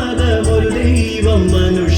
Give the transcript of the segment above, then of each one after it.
മതമൊരു ദൈവം മനുഷ്യന്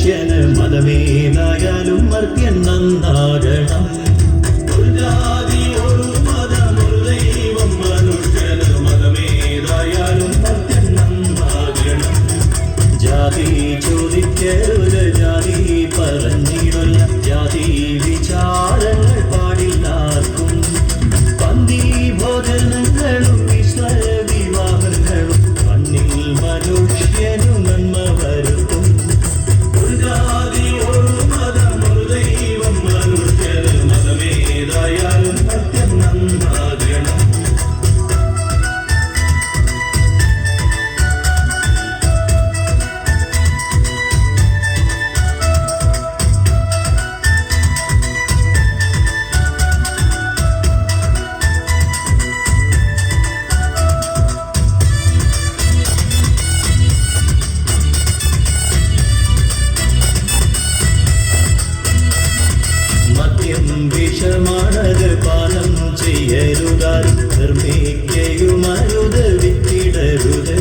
ശേഷമാണത് പാനം ചെയ്യരുതാൽ നിർമ്മിക്കയുമരുത് വിട്ടിടരുത്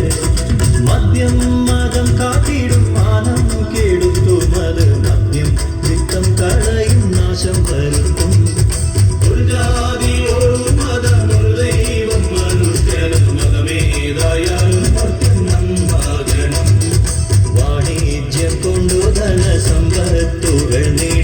മദ്യം മതം കാട്ടിടും മാനം കേടുത്തുമത് മദ്യം ചിത്തം കളയും നാശം വരുത്തും. വാണിജ്യം കൊണ്ടു ധനസമ്പത്തുകൾ നേടി